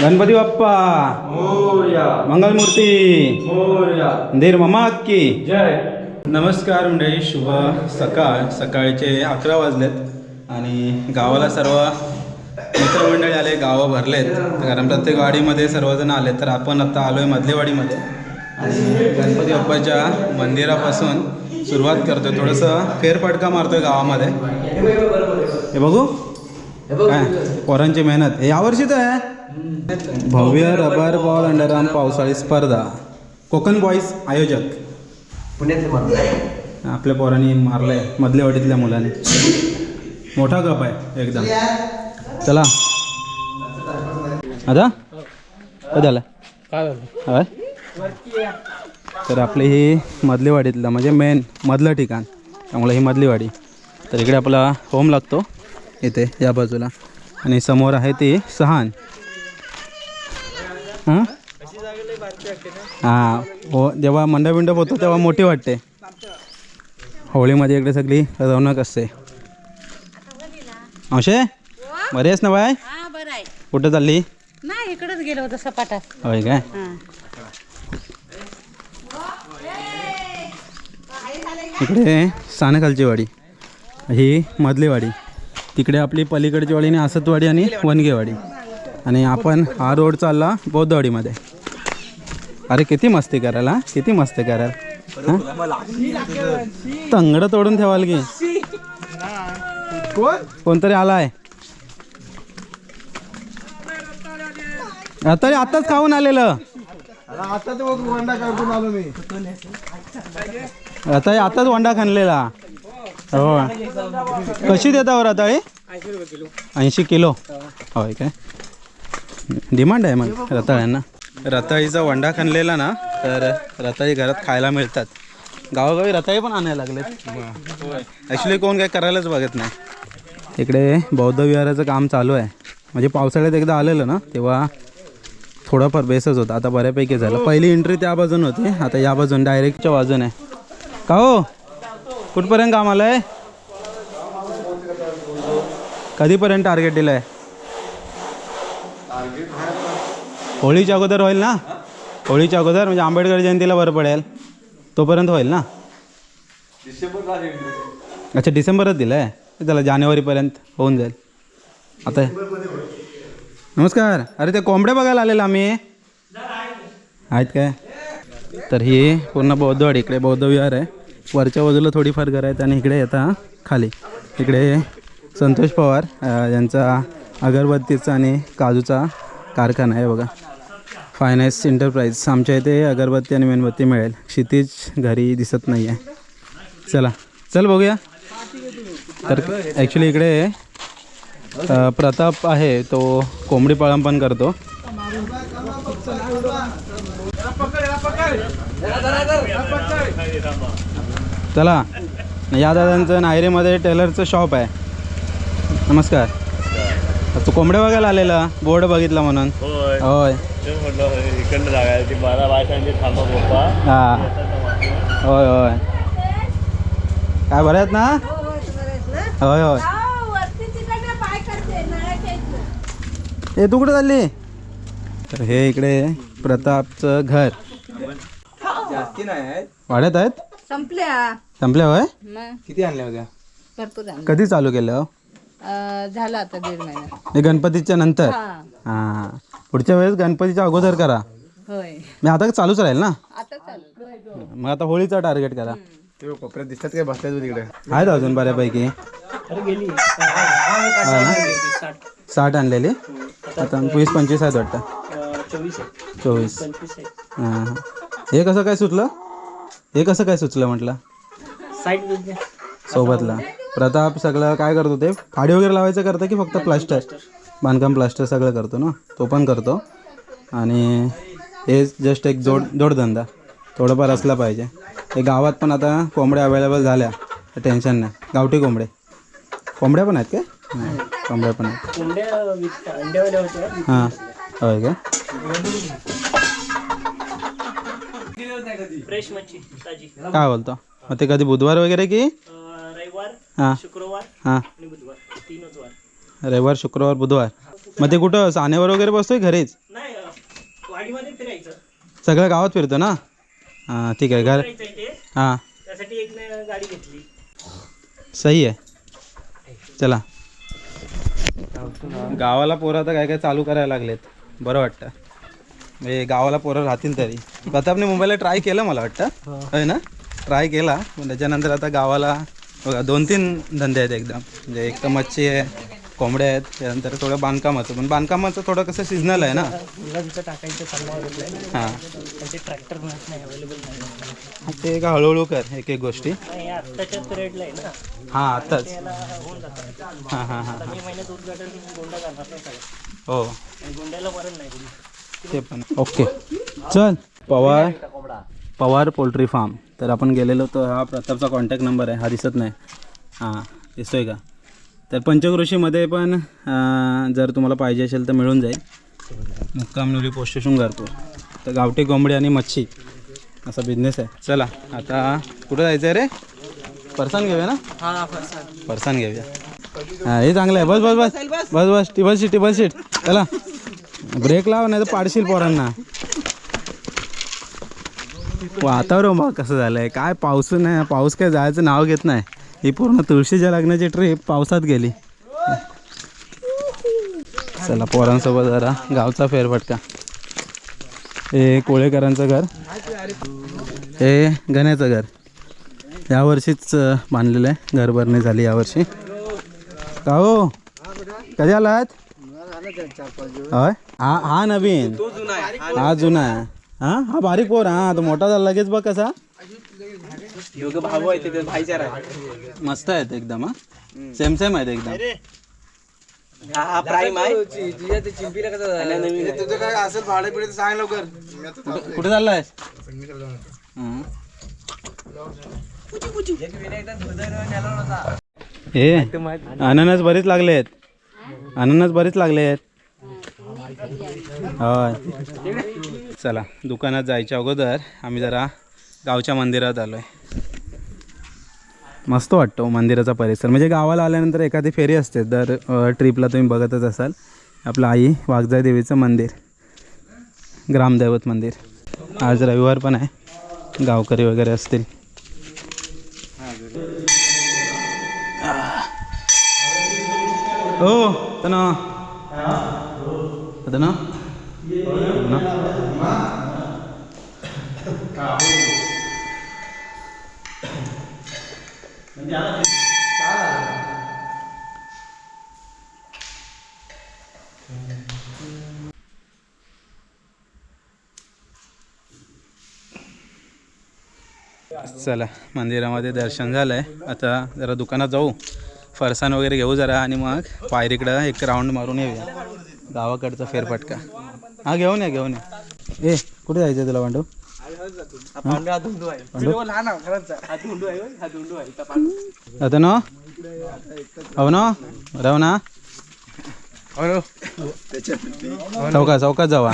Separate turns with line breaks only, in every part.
गणपती बाप्पा
मोर्या
मंगलमूर्ती
मोर्या
धीर मामा की
जय
नमस्कार मंडळी शुभ सकाळ सकाळचे अकरा वाजलेत आणि गावाला सर्व मित्रमंडळी आले गावं भरलेत कारण प्रत्येक वाडीमध्ये सर्वजण आले तर आपण आता आलो आहे मधलेवाडीमध्ये आणि गणपती बाप्पाच्या मंदिरापासून सुरुवात करतोय थोडंसं फेरफटका मारतोय गावामध्ये हे बघू काय? पोरांची मेहनत. हे यावर्षीच आहे. भव्य रबर बॉल अंडरआर्म पावसाळी स्पर्धा. कोकण बॉईज आयोजक.
पुण्यातले माणूस.
आपल्या पोरांनी मारलंय. मधल्या वाटीतल्या मुलाने. मोठा कप आहे एकदम. चला. आता? काय झालं?
काय
तर आपली ही मधली वाडीतलं म्हणजे मेन मधलं ठिकाण. त्यामुळे ही मधली वाडी. तर इकडे आपला होम लागतो. इथे या बाजूला. आणि समोर आहे ती सहान. हां? हां हो जेव्हा मंडप बिंडप होतो तेव्हा मोठी वाटते. होळीमध्ये इकडे सगळी रौनक असते. अंशे बरी आहेस ना बाय? कुठं चालली?
नाही इकडंच गेलो होतं सपाटात.
होय काय?
हा.
इकडे सानेखालची वाडी. ही मधली वाडी. तिकडे आपली पलीकडची वाडी आणि आसतवाडी आणि वनगेवाडी आणि आपण हा रोड चालला बौद्धवाडीमध्ये. अरे किती मस्ती करायला हा? किती मस्ती कराल तंगड तोडून ठेवाल की. कोणतरी आलाय. आता आताच खाऊन आलेलं.
आता तर बघ वंडा काढून आलो मी.
आता आताच वंडा खाणलेला हो. कशी देता हो रताळी? ऐंशी किलो. होय काय? डिमांड आहे मग रताळ्यांना. रताळीचा वंडा खाणलेला ना तर रताळी घरात खायला मिळतात. गावोगावी रताळी पण आणायला लागलेत. ॲक्च्युली कोण काय करायलाच बघत नाही. इकडे बौद्ध विहाराचं काम चालू आहे. म्हणजे पावसाळ्यात एकदा आलेलं ना तेव्हा थोडाफार बेसच होता. आता बऱ्यापैकी झालं. पहिली एंट्री त्या बाजून होती. आता या बाजून डायरेक्टच्या बाजून आहे. का हो? कुठपर्यंत काम आलं आहे कधीपर्यंत टार्गेट दिलं आहे. होळीच्या अगोदर होईल ना? होळीच्या अगोदर म्हणजे आंबेडकर जयंतीला बरं पडेल. तोपर्यंत होईल ना? अच्छा डिसेंबरच दिलं आहे त्याला जानेवारीपर्यंत होऊन जाईल. आता नमस्कार. अरे ते कोंबड्या बघायला आलेलो आम्ही. आहेत काय? तर ही पूर्ण बौद्धवाडी इकडे बौद्ध विहार आहे. वरच्या बाजूला थोडीफार घरं आहेत आणि इकडे येता खाली. इकडे संतोष पवार यांचा अगरबत्तीचा आणि काजूचा कारखाना आहे बघा. फायनान्स एंटरप्राईज आमच्या इथे अगरबत्ती आणि मेणबत्ती मिळेल. क्षितिज घरी दिसत नाही आहे चला. चल बघूया. तर ॲक्च्युली इकडे प्रताप आहे. तो कोंबडी पाळण पण करतो. चला. या दादांचं नायरेमध्ये टेलरचं शॉप आहे. नमस्कार. तू कोंबड्या बघायला आलेला. बोर्ड बघितला म्हणून.
होय.
होय. हा. होय होय. काय बरं आहेत ना? होय होय. ए तू कुठे चालली? तर हे इकडे प्रतापचं घर.
जास्ती नाही
वाड्यात आहेत?
संपल्या.
संपल्या होय?
मग.
किती आणल्या होत्या?
भरपूर झालं.
कधी चालू केलं? हो?
अं, झालं आता दीड महिना.
हे गणपतीच्या नंतर?
हा.
हां पुढच्या वेळेस गणपतीच्या अगोदर करा.
होय.
मी आता चालूच राहील ना?
आता चालू.
मग आता होळीचा टार्गेट करा.
ते कोपऱ्यात दिसतात काय बसतात तू तिकडे?
आहेत अजून बऱ्यापैकी. हा ना? साठ आणलेली? आता वीस पंचवीस आहेत वाटतं. चोवीस. हे कसं काय सुचलं हे कसं काय सुचलं म्हटलं? सोबतला. प्रताप सगळं काय करतो ते? फाडी वगैरे लावायचं करतं की फक्त प्लास्टर? बांधकाम प्लास्टर सगळं करतो ना? तो पण करतो. आणि हे जस्ट एक जोड जोडधंदा. थोडंफार असला पाहिजे. हे गावात पण आता कोंबड्या अवेलेबल झाल्या. टेन्शन नाही. गावठी कोंबडे. कोंबड्या पण आहेत नाही, कोंबड्या पण आहेत. हां. होय काय
फ्रेश मच्छी ताजी.
काय बोलतो? मग ते कधी बुधवार वगैरे की?
रविवार
हां.
शुक्रवार
हां.
आणि बुधवार. तीनच वार.
रविवार शुक्रवार बुधवार. मग ते कुठं सानेवर वगैरे बसतोय घरीच?
वाडीमध्ये फिरायचं.
सगळं गावात फिरतो ना? हां ठीक आहे. घर हां.
त्यासाठी एक न- गाडी घेतली.
सही आहे. चला. गावाला पोरं आता काय काय चालू करायला लागलेत. बरं वाटतं. म्हणजे गावाला पोरं राहतील तरी. प्रतापने मुंबईला ट्राय केलं मला वाटतं. होय ना? ट्राय केला. पण त्याच्यानंतर आता गावाला बघा दोन तीन धंदे आहेत एकदम. म्हणजे एक तर मच्छी आहे कोंबड्या आहेत त्यानंतर थोडं बांधकामाचं. पण बांधकामाचं थोडं कसं सिजनल आहे ना? हां. ते का हळूहळू कर एक एक गोष्टी.
हे ना.
हां आत्ताच. हां हां हां हो. ते पण. ओके. चल. पवार. Pawar poultry farm. तर आपण गेलेलो तो हा प्रतापचा कॉन्टॅक्ट नंबर आहे हा दिसत नाही हां दिसतोय का तर पंचक्रोशीमध्ये पण जर तुम्हाला पाहिजे असेल तर मिळून जाईल मुक्काम नुरी पोस्ट शृंगारपूर तर गावठी कोंबडी आणि मच्छी असा बिझनेस आहे चला आता कुठं जायचं आहे रे फरसाण घेऊया ना
हा
फरसाण घेऊया हां हे चांगलं आहे बस बस बस बस बस टिबल सीट टिबल सीट चला ब्रेक लाव नाही तर पाडशील पोरांना वातावरण बघ कसं झालंय. काय पाऊस नाही पाऊस काय जायचं नाव घेत नाही. ही पूर्ण तुळशीच्या लग्नाची ट्रिप पावसात गेली. चला पोरांसोबत जरा गावचा फेरफटका. हे कोळेकरांचं घर. हे गण्याचं घर. यावर्षीच बांधलेलं आहे. घरभरणी झाली यावर्षी का हो? कधी आलात? होय? हा हा नवीन. हा जुना आहे. हा? हा बारीक पोर हा तो मोठा झाला लगेच बघ कसा.
भाऊ आहे तिथे भाईचारा
मस्त आहेत एकदम हा. सेम सेम आहेत एकदम.
हा प्राईम आहे. तुझं काय असेल भाडे पिढे सांग लवकर.
कुठे कुठे चाललाय? हे. अननस बरीच लागले आहेत. अननस बरीच लागले आहेत. होय. चला दुकानात जायच्या अगोदर आम्ही जरा गावच्या मंदिरात आलोय. मस्त वाटतो हो मंदिराचा परिसर. म्हणजे गावाला आल्यानंतर एखादी फेरी असते दर ट्रिपला तुम्ही बघतच असाल. आपलं आई वाघजाई देवीचं मंदिर ग्रामदैवत मंदिर. आज रविवार पण आहे. गावकरी वगैरे असतील. हो, ओ तना तना चला मंदिरामध्ये दर्शन झालं आहे आता जरा दुकानात जाऊ. फरसाण वगैरे घेऊ जरा आणि मग पायरीकडं एक राऊंड मारून येऊया. गावाकडचा फेरफटका. हा घेऊन या घेऊन या. ए कुठे जायचं तुला पांडू?
पांढरा
आता ना? हो ना? राव ना? चौका चौकात जावा.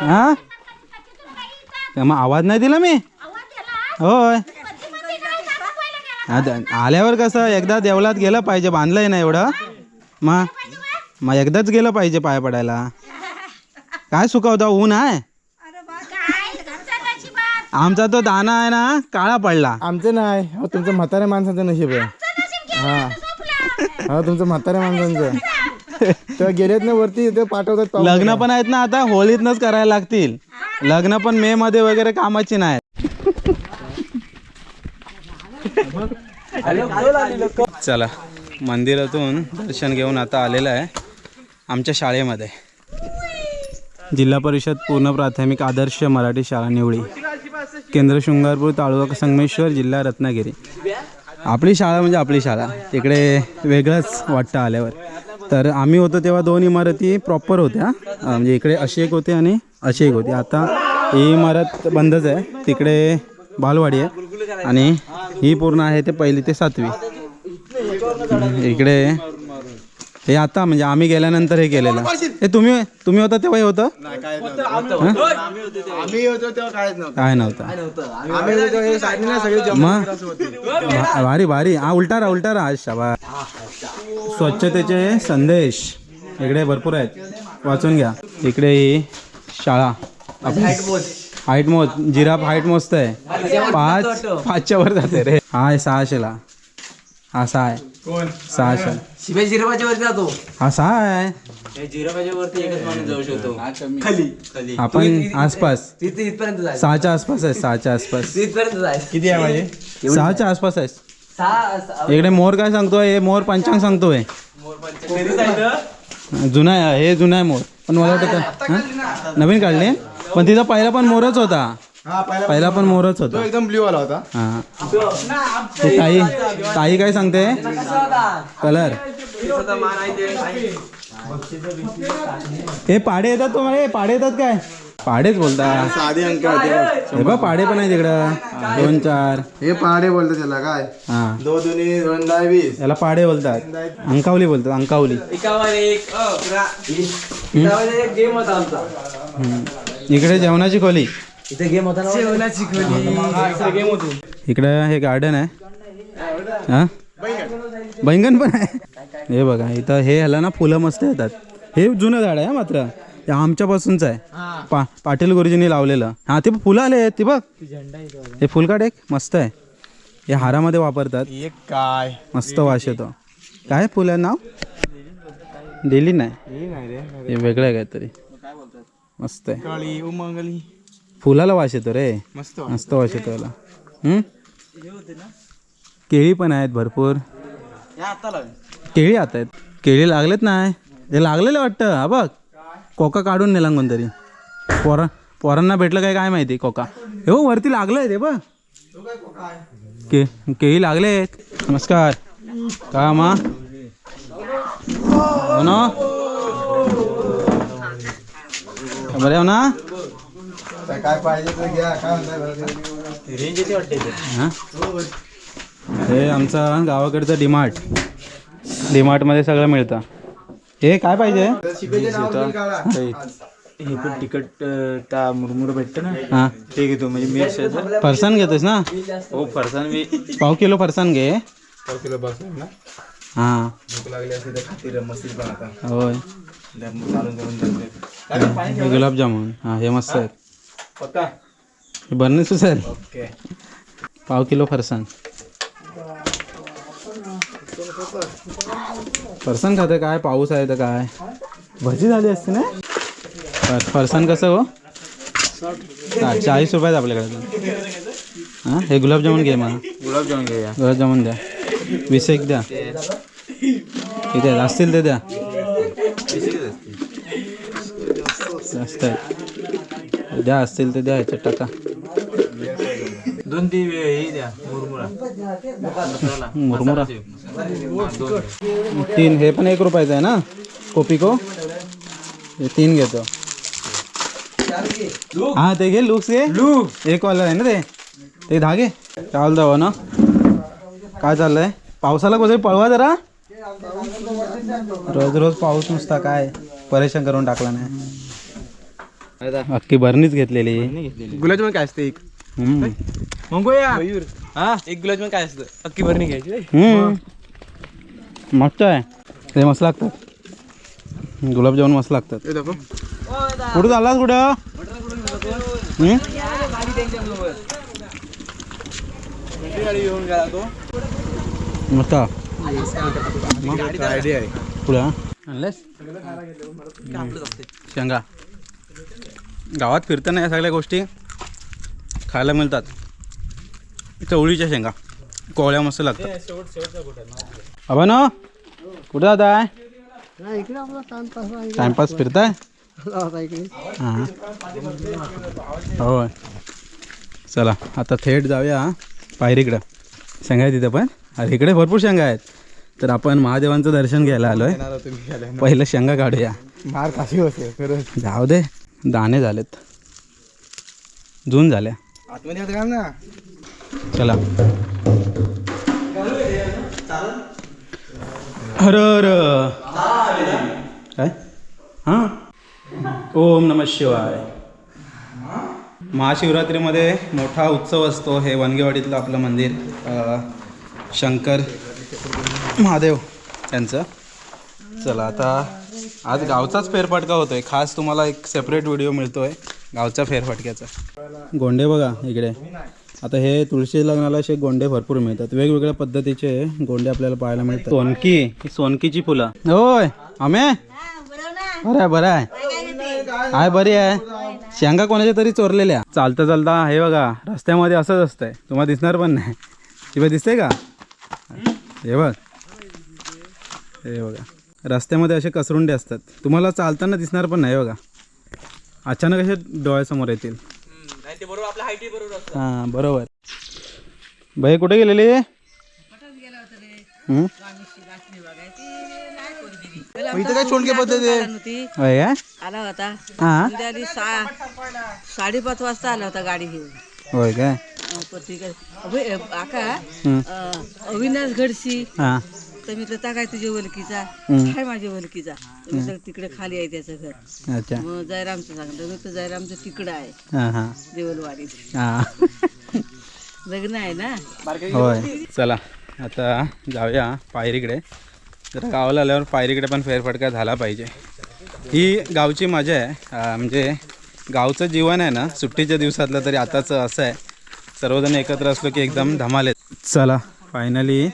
हा? मग आवाज नाही दिला मी? होय. आता आल्यावर कसं एकदा देवळात गेलं पाहिजे बांधलंय ना एवढं? मग? मग एकदाच गेलं पाहिजे पाय पडायला. काय सुखावता ऊन आहे? आमचा तो दाना आहे ना काळा पडला.
आमचं नाही. हो तुमचं म्हाताऱ्या माणसाचं नशीब आहे. हा. हा तुमचं म्हाताऱ्या माणसांचं. तेव्हा गेलेत ना वरती ते पाठवतात पाहून.
लग्न पण आहेत ना आता होळीतनच करायला लागतील. लग्न पण मे मध्ये वगैरे कामाची नाहीत चला मंदिरातून दर्शन घेऊन आता आलेलं आहे आमच्या शाळेमध्ये. जिल्हा परिषद पूर्ण प्राथमिक आदर्श मराठी शाळा निवळी केंद्र शृंगारपूर तालुका संगमेश्वर जिल्हा रत्नागिरी. आपली शाळा म्हणजे आपली शाळा. तिकडे वेगळंच वाटतं आल्यावर. तर आम्ही होतो तेव्हा दोन इमारती प्रॉपर होत्या. म्हणजे इकडे अशी एक होती आणि अशी एक होती. आता ही इमारत बंदच आहे. तिकडे बालवाडी आहे. आणि ही पूर्ण आहे ते पहिली ते सातवी. इकडे हे आता म्हणजे आम्ही गेल्यानंतर हे केलेलं. हे तुम्ही तुम्ही होता तेव्हा हे होतं?
आम्ही होतो. तेव्हा. कायच नव्हतं.
काय नव्हतं?
हे
मग? भारी भारी. हा उलटा राहा उलटा राहा शाबा स्वच्छतेचे संदेश. इकडे भरपूर आहेत. वाचून घ्या. इकडे ही शाळा. हाईट मोज. जिराफ हाईट मोजत आहे पाच पाचच्या वर जाते रे. हा आहे सहाशेला. हा सहा आहे. सहाशे
शिवाय जिरवाच्या वरती जातो.
हा सहा आहे.
जिरवाच्या वरती एकच माणूस जाऊ शकतो. खाली. खाली.
आपण आसपास.
तिथे इथपर्यंत जाय
सहाच्या आसपास आहे सहाच्या आसपास.
जाय
किती आहे माझे?
सहाच्या आसपास आहे.
सहा सहा-
इकडे मोर काय सांगतोय? हे मोर पंचांग सांगतोय.
जायचं
जुना आहे हे जुना आहे मोर. पण मला वाटतं का- हा? नवीन काढले? पण तिचा पहिला पण मोरच होता.
हा पहिला
पहिला पण मोरच
तो
होता.
एकदम ब्ल्यू वाला होता.
हा. ते ताई ताई काय सांगते? कलर. हे पाडे येतात तुम्हाला हे पाडे येतात काय? पाडेच बोलतात
साधी अंक आहे ते बघ.
हे बघ पाडे पण आहे तिकडं दोन चार.
हे पहाडे बोलतात त्याला काय?
हा.
दो दुनी दोन दहा वीस.
याला पाडे बोलतात. अंकावली बोलतात अंकावली.
होता.
इकडे जेवणाची खोली.
इथे गेम होता गेम होती.
इकडे हे गार्डन आहे. हा? बैंगन. पण आहे. हे बघा इथं हे ह्याला ना फुलं मस्त येतात. हे जुनं झाड आहे हा मात्र. हे आमच्यापासूनच आहे. पा पाटील गुरुजींनी लावलेलं. हा ते फुलं आले आहेत ते बघ. हे फुलकाट एक मस्त आहे. हे हारामध्ये वापरतात.
एक काय?
मस्त वास येतो. काय फुल आहे नाव? दिली नाही हे वेगळं आहे काहीतरी. मस्त आहे.
काळी उमंगली.
फुलाला वास येतो रे.
मस्त
मस्त वास येतो याला. हम्म? केळी पण आहेत भरपूर. केळी आता आहेत. केळी लागलेत नाही हे लागलेलं वाटतं. हा बघ कोका काढून नेला कोणतरी. पोरा पोरांना भेटलं काय काय माहिती कोका. हे हो वरती लागलंय ते बघ. के केळी लागलेत. नमस्कार. का मा हो ना? बरे हो ना?
काय पाहिजे तर घ्या काय म्हणताय
हा? हे आमचा गावाकडचं डीमार्ट डीमार्टमध्ये सगळं मिळतं. हे काय पाहिजे?
हे पण तिकट त्या मुरमुर भेटतं ना?
हा.
ते घेतो म्हणजे मिरच्याचं
फरसाण घेतोस ना?
हो फरसाण मी.
पाव किलो फरसाण घे.
पाव किलो बसून ना?
हा.
भूक लागली असेल तर खातील मस्ती पण आता.
होय.
चालून
हे गुलाबजामुन. हा हे मस्त आहेत.
पक्का
हे बरणी सुचेल
ओके।
पाव किलो फरसाण फरसाण खाते काय पाऊस आहे तर काय भजी झाली असते ना? फर- फरसाण कसं हो? चाळीस रुपयात आपल्याकडे हां? हे गुलाबजामुन घे मला.
गुलाबजामुन घेऊया
गुलाबजामुन द्या. वीस एक द्या. किती? असतील ते द्या. जास्त आहेत. द्या असतील ते द्या ह्याच्यात टाका.
दोन ती हे द्या मुरमुरा.
मुरमुरा. तीन हे पण एक रुपयाचं आहे ना? कोपिको? हे तीन घेतो. हा ते घे लुक्स घे. लुक एक वाला आहे ना ते? ते दहा घे. चाल दावा ना. काय चाललंय? पावसाला कसं पळवा जरा. रोज रोज पाऊस नुसता काय? परेशान करून टाकला नाही. अख्खी बरणीच घेतलेली.
गुलाबजामुन काय असते एक.
मंगोया. हा? एक गुलाबजामुन काय असतं? अख्खी भरणी घ्यायची.
मस्त आहे. ते मस्त लागतात. गुलाबजामुन मस्त लागतात.
हे
कुठं चाललास कुठं? मस्त.
आयडिया आहे
पुढं आणलेस? शेंगा. गावात फिरताना या सगळ्या गोष्टी खायला मिळतात. चवळीच्या शेंगा कोवळ्या मस्त लागतात. अबा ना कुठं जात आहे? टाइमपास फिरताय? हां. होय. चला आता थेट जाऊया पायरीकडं शेंगा आहेत तिथं पण. अरे इकडे भरपूर शेंगा आहेत. तर आपण महादेवांचं दर्शन घ्यायला आलोय. पहिलं शेंगा काढूया. जाऊ दे. दाणे झालेत. जून झाल्या
आतमध्ये आता घाल ना.
चला. हर हर. काय? हां? ओम नम शिवाय. महाशिवरात्रीमध्ये मोठा उत्सव असतो हे वनगेवाडीतलं आपलं मंदिर. शंकर महादेव यांचं. चला आता आज गावचाच फेरफटका होतोय. खास तुम्हाला एक सेपरेट व्हिडिओ मिळतोय गावच्या फेरफटक्याचा. गोंडे बघा इकडे. आता हे तुळशी लग्नाला असे गोंडे भरपूर मिळतात. वेगवेगळ्या पद्धतीचे गोंडे आपल्याला पाहायला मिळतात. सोनकी ही सोनकीची फुलं. होय. आमे बरं आहे बरं आहे. आहे बरी आहे. शेंगा कोणाच्या तरी चोरलेल्या. चालता चालता हे बघा. रस्त्यामध्ये असंच असतंय. तुम्हाला दिसणार पण नाही. किंवा दिसतंय का? हे बघ. हे बघा. रस्त्यामध्ये असे कसरुंडे असतात. तुम्हाला चालताना दिसणार पण नाही बघा. अचानक असे डोळ्यासमोर येतील.
ते बरोबर. आपल्या हाईटी बरोबर असतं
हां? बरोबर बाई कुठे गेलेली?
इथं काय शोंडके पद्धती
आला होता.
हां?
साडेपाच वाजता आला होता गाडी घेऊन.
होय काय?
पत्रिका आका अविनाश
हां.
तर मी तर काय तुझ्या वलकीचा
हं.
काय माझ्या वलकीचा मी तिकडे खाली आहे त्याचं घर.
अच्छा.
मग जयरामचं सांगितलं मी तर जयरामचं तिकडं आहे.
हां हां.
देवलवाडीत.
हां.
लग्न आहे ना?
होय. चला आता जाऊया पायरीकडे. जरा गावाला आल्यावर पायरीकडे पण फेरफटका झाला पाहिजे. ही गावची मजा आहे. अं, म्हणजे गावचं जीवन आहे ना सुट्टीच्या दिवसातलं तरी आताचं असं आहे. सर्वजण एकत्र असलो की एकदम धमाल आहे चला फायनली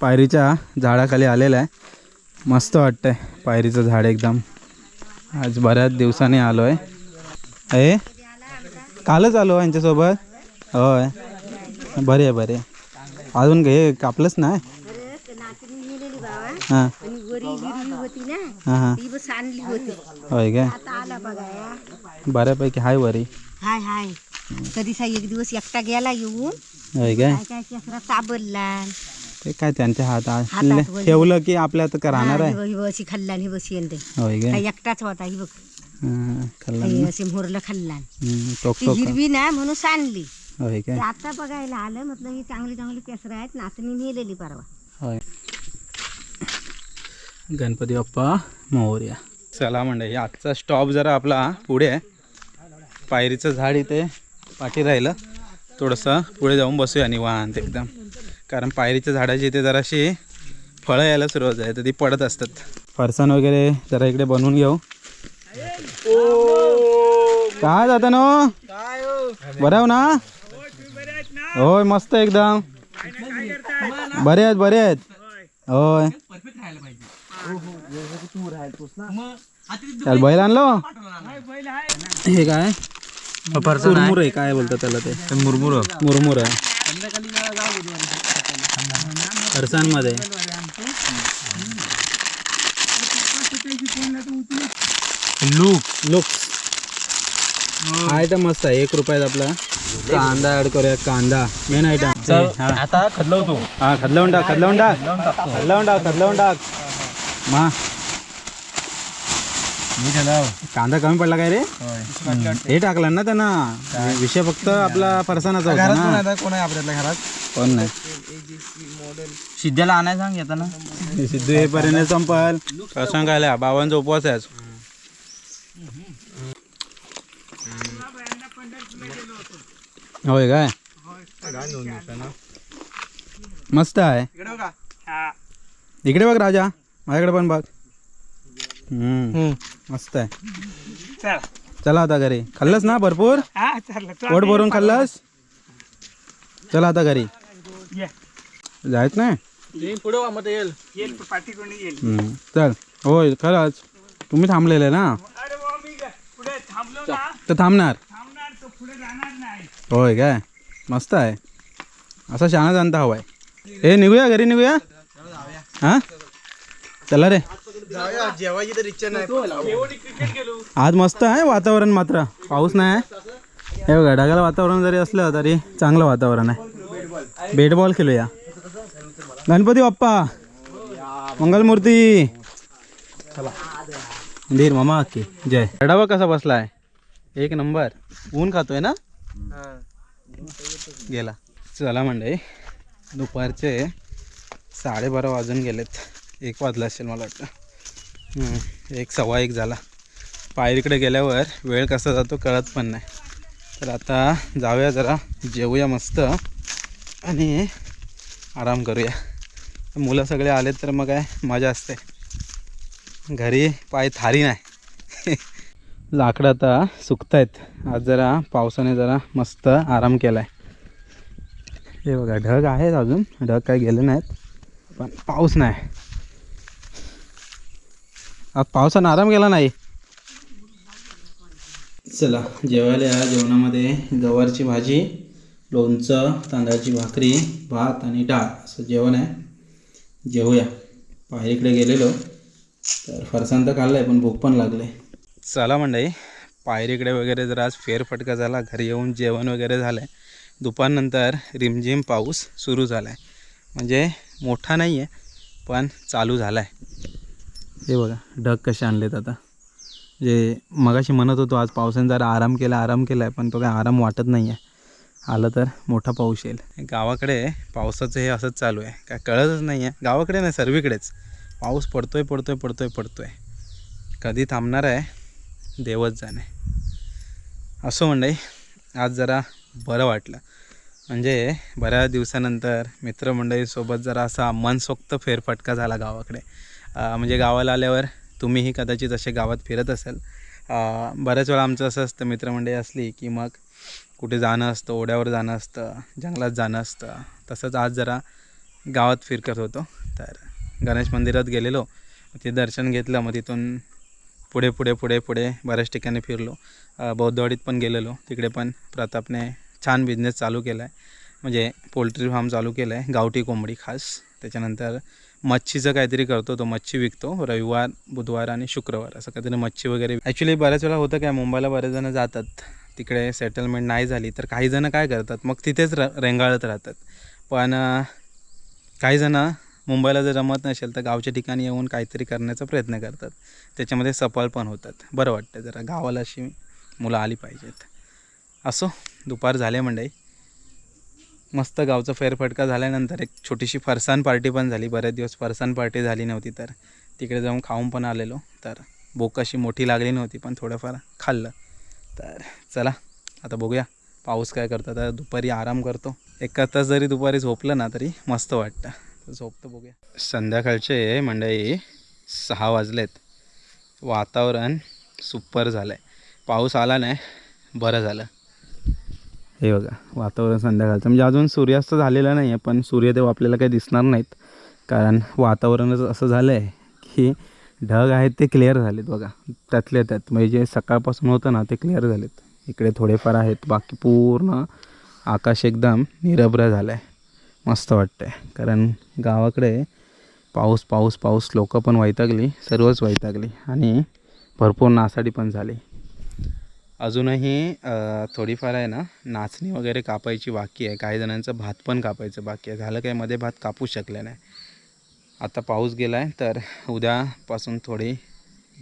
पायरीच्या झाडाखाली आलेलं आहे. मस्त वाटतंय पायरीचं झाड एकदम. आज बऱ्याच दिवसांनी आलो आहे ए कालच आलो यांच्यासोबत? होय. बरे आहे बरे अजून हे कापलंच ना हां. हां हां. होय काय? बऱ्यापैकी हाय वरी.
हाय हाय. कधीचा एक दिवस एकटा गेला येऊन.
होय काय?
चाबरला
ते काय त्यांच्या हातात
हातात.
ठेवलं की आपल्या का राहणार आहे?
ही बशी खाल्ला ही बशी येते
होय काय
काय एकटाच होता ही बघ.
हां, खाल्लं
हे
ना?
असे मोरला खाल्ला
हम्म, टोक
ती
टोक.
हिरवी ना म्हणून सांडली.
होय काय
ते आता बघायला आलं म्हटलं ही चांगली चांगली केसरा आहेत नाचणी नेलेली परवा.
होय. गणपती बाप्पा मोर्या. चला म्हणजे आजचा स्टॉप जरा आपला पुढे. आहे पायरीचं झाड इथे पाठी राहिलं. थोडंसं पुढे जाऊन बसूया निवांत एकदम. कारण पायरीच्या झाडाची इथे जराशी फळं यायला सुरुवात आहे तर ती पडत असतात. फरसाण वगैरे जरा इकडे बनवून घेऊ. काय जाता नो? बरं आहे ना? होय मस्त एकदम. बरे आहेत बरे आहेत. होय. चल बैल आणलो? हे काय? मुरमुर आहे. काय बोलतात त्याला ते? मुरमुर. मुरमुर. फरसांमध्ये लुक लुक आयटम मस्त आहे. एक रुपयात आपला कांदा ऍड करूया. कांदा. मेन आयटम
आता खदलवतो
हा खदलावून टाक खदलावून टाक. खदलावून टाक. खदलावून टाक मा. कांदा कमी पडला काय रे? हे टाकला ना त्यांना. विषय फक्त आपला फरसाणाचा होता ना.
कोण आहे आपल्यातल्या घरात?
कोण नाही.
सिद्ध्याला आणाय सांग येताना.
सिद्धू येईपर्यंत संपल फरसाण खायला बाबांचा उपवास आहे आज. होय काय? मस्त आहे. इकडे बघ राजा माझ्याकडे पण बघ. हम्म मस्त आहे. चला. आता घरी. खाल्लंस ना भरपूर? पोट भरून खाल्लंस? चला आता घरी. जायच नाही?
पुढे मग येईल.
हम्म, चल. होय खरंच. तुम्ही थांबलेले ना? तर थांबणार? होय काय? मस्त आहे. असा शाणा जाणता हवाय. हे निघूया घरी निघूया? हा? चला रे.
जेवायची तर इच्छा नाही.
आज मस्त आहे वातावरण मात्र. पाऊस नाही आहे. हे बघा ढगाला वातावरण जरी असलं तरी चांगलं वातावरण आहे. बेट बॉल खेळूया. गणपती बाप्पा मंगलमूर्ती. चला. धीर मामा की जय. रडावा कसा बसलाय? एक नंबर. ऊन खातोय ना? गेला. चला म्हणजे दुपारचे साडेबारा वाजून गेलेत. एक वाजला असेल मला वाटतं. एक सव्वा एक झाला. पायरीकडे गेल्यावर वेळ कसा जातो कळत पण नाही. तर आता जाऊया जरा जेवूया मस्त आणि आराम करूया. मुलं सगळे आलेत तर मग काय मजा असते. घरी पाय थारी नाही. लाकडं आता सुकतायत. आज जरा पावसाने जरा मस्त आराम केला आहे हे बघा ढग आहेत अजून. ढग काही गेले नाहीत पण पाऊस नाही. आज पावसानं आराम केला नाही. चला जेवायला या जेवणामध्ये. गवारची भाजी लोणचं तांदळाची भाकरी भात आणि डाळ. असं जेवण आहे. जेवूया. पायरीकडे गेलेलो तर फरसान तर खाल्लं आहे पण भूक पण लागले. चला मंडई पायरीकडे वगैरे जर आज फेरफटका झाला. घरी येऊन जेवण वगैरे झालं आहे दुपारनंतर रिमझिम पाऊस सुरू झाला आहे म्हणजे मोठा नाही आहे पण चालू झाला आहे हे बघा ढग कसे आणलेत आता. जे मगाशी म्हणत होतो आज पावसाने जरा आराम केला आराम केला आहे पण तो काय आराम वाटत नाही आहे आलं तर मोठा पाऊस येईल. गावाकडे पावसाचं हे असंच चालू आहे. काय कळतच नाही आहे गावाकडे नाही सर्वीकडेच. पाऊस पडतोय पडतोय पडतोय पडतोय. कधी थांबणार आहे? देवच जाणे. असं मंडळी आज जरा बरं वाटलं. म्हणजे बऱ्याच दिवसानंतर मित्रमंडळीसोबत जरा असा मनसोक्त फेरफटका झाला गावाकडे. म्हणजे गावाला आल्यावर तुम्हीही कदाचित असे गावात फिरत असाल. बऱ्याच वेळा आमचं असं असतं मित्रमंडळी असली की मग कुठे जाणं असतं ओढ्यावर जाणं असतं जंगलात जाणं असतं. तसंच आज जरा गावात फिरकत होतो. तर गणेश मंदिरात गेलेलो. ते दर्शन घेतलं. मग तिथून पुढे पुढे पुढे पुढे बऱ्याच ठिकाणी फिरलो. बौद्धवाडीत पण गेलेलो. तिकडे पण प्रतापने छान बिझनेस चालू केला आहे म्हणजे पोल्ट्री फार्म चालू केला आहे गावठी कोंबडी खास. त्याच्यानंतर मच्छीचं काहीतरी करतो. तो मच्छी विकतो. रविवार बुधवार आणि शुक्रवार असं काहीतरी मच्छी वगैरे. ॲक्च्युली बऱ्याच वेळा होतं काय मुंबईला बरेच जण जातात. तिकडे सेटलमेंट नाही झाली तर काही जणं काय करतात मग तिथेच र रेंगाळत राहतात. पण काही जणं मुंबईला जर जमत नसेल तर गावच्या ठिकाणी येऊन काहीतरी करण्याचा प्रयत्न करतात. त्याच्यामध्ये सफल पण होतात. बरं वाटतं जरा गावाला अशी मुलं आली पाहिजेत. असो दुपार झाले मंडई मस्त गावचा फेरफटका झाल्यानंतर एक छोटीशी फरसान पार्टी पण झाली. बरेच दिवस फरसाण पार्टी झाली नव्हती तर तिकडे जाऊन खाऊन पण आलेलो. तर भूक अशी मोठी लागली नव्हती पण थोडंफार खाल्लं. तर चला आता बघूया. पाऊस काय करतो आता दुपारी आराम करतो. एका तास जरी दुपारी झोपलं ना तरी मस्त वाटतं. तर झोपतो बघूया. संध्याकाळचे मंडळी सहा वाजलेत. वातावरण सुपर झालं आहे पाऊस आला नाही बरं झालं. हे बघा वातावरण संध्याकाळचं. म्हणजे अजून सूर्यास्त झालेला नाही आहे पण सूर्यदेव आपल्याला काही दिसणार नाहीत. कारण वातावरणच असं झालं आहे की ढग आहेत ते क्लिअर झालेत बघा. त्यातल्या त्यात म्हणजे जे सकाळपासून होतं ना ते क्लिअर झालेत. इकडे थोडेफार आहेत बाकी पूर्ण आकाश एकदम निरभ्र झालं आहे मस्त वाटतं आहे कारण गावाकडे पाऊस पाऊस पाऊस लोकं पण वैतागली सर्वच वैतागली आणि भरपूर नासाडी पण झाली. अजूनही थोडीफार आहे ना नाचणी वगैरे कापायची बाकी आहे. काही जणांचं भात पण कापायचं बाकी आहे. झालं काय मध्ये भात कापू शकले नाही. आता पाऊस गेला आहे तर उद्यापासून थोडी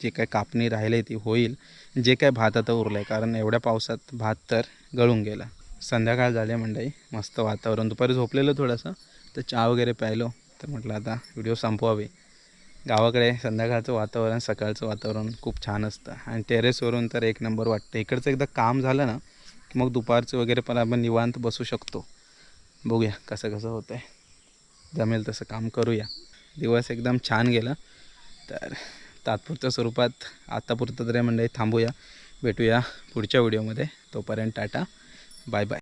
जे काय कापणी राहिले ती होईल. जे काय भात आता उरलं आहे कारण एवढ्या पावसात भात तर गळून गेला. संध्याकाळ झाली मंडई मस्त वातावरण. दुपारी झोपलेलं थोडंसं तर चहा वगैरे प्यायलो. तर म्हटलं आता व्हिडिओ संपवावे. गावाकडे संध्याकाळचं वातावरण सकाळचं वातावरण खूप छान असतं. आणि टेरेसवरून तर एक नंबर वाटतं इकडचं एकदा काम झालं ना की मग दुपारचं वगैरे पण आपण निवांत बसू शकतो. बघूया कसं कसं होतं आहे जमेल तसं काम करूया. दिवस एकदम छान गेला. तर तात्पुरत्या स्वरूपात आत्तापुरतं तरी मंडळी थांबूया भेटूया पुढच्या व्हिडिओमध्ये. तोपर्यंत टाटा बाय बाय.